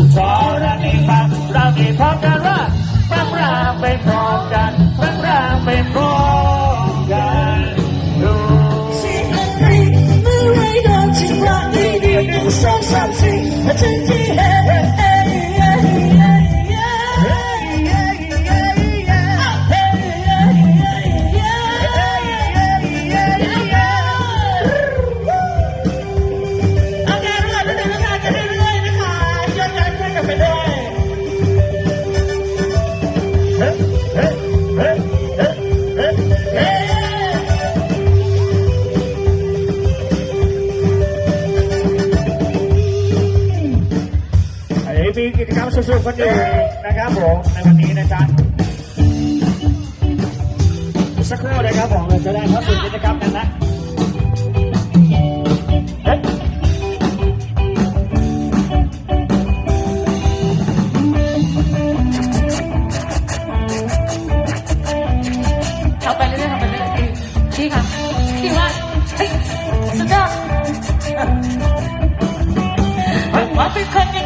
สุขอรณีฟังเรามีพร้อมกันว่าฟังรามไปพร้อมกันฟังรามไปพร้อมกันดูสี่อันนี้เมื่อไรก็ชิงรักดีดีหนึ่งสองสามสี่ถึงที่เฮ้เไอ้มีกิจกรรมสนุกๆกันอยู่นะครับผมในวันนี้นะจ๊ะสักครู่นะครับผมเราจะได้เข้าสู่กิจกรรมกันนะเอ๊ะทำไปเรื่อยๆทำไปเรื่อยๆดีดีค่ะดีมากเฮ้ยสุดยอดว่าเป็นคน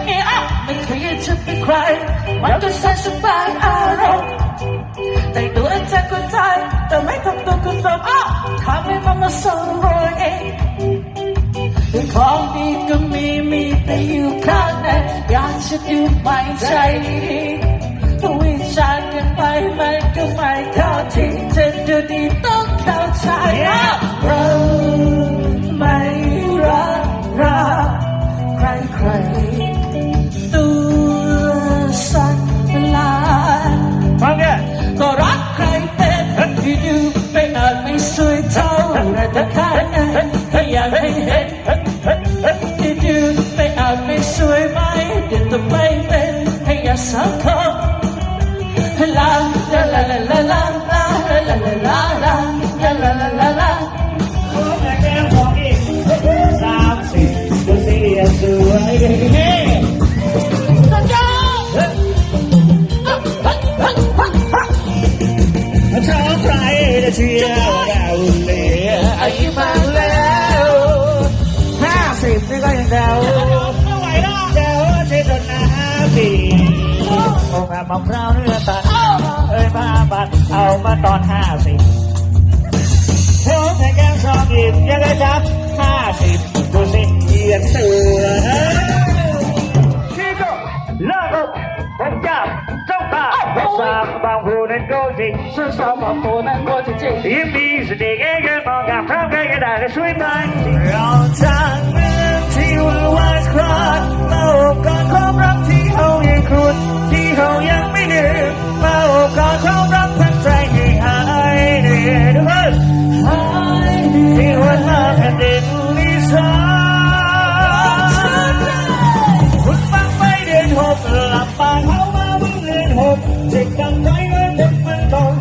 มันก็ใช้สบายอารมณ์แต่ตัวใจก็ใจแต่ไม่ทำตัวก็ตรงอะทำให้มันมาส่งรอยเองของดีก็มีมีแต่อยู่ข้างในอยากจะดูไม่ใจดีวิจารณ์กันไปมันก็ไม่เข้าที่จะดูดีต้องเข้าใจ ไรแต่ข้างในให้อยากให้เห็นที่ดูไม่อาจไม่สวยไหมเดี๋ยวต้องไเจ้าเจ้าใช้ดนนาสีโอ้แม่มะพร้าวเนื้อตัดเอ้ยมาบัดเอามาตอนห้าสิบเธแค่แก้สองหยิบยังไงจับห้าสิบดูสิเอียนเสือชีโกเลิกผมจับจ้องตาสามบางผู้นั้นโก็จริงซึ่งสามบางผู้นั้นโก็จริงยิ้มดีสนิทเองกันมองกับพร้อมกันก็ได้ก็ช่วยมันเราจัง รุ่วาสคราดมาโอกาสความรักที่เฮายังครุนที่เฮายังไม่ลืมมาโอกาสความรักพันใจให้หายเหนื่อยด้วยที่วันมาแผ่นดินนิาคุณฟังไปเดินหกหลับปางเฮามาวิ่งเดินหกเจ็บดังใจเงินเด็กมันตอง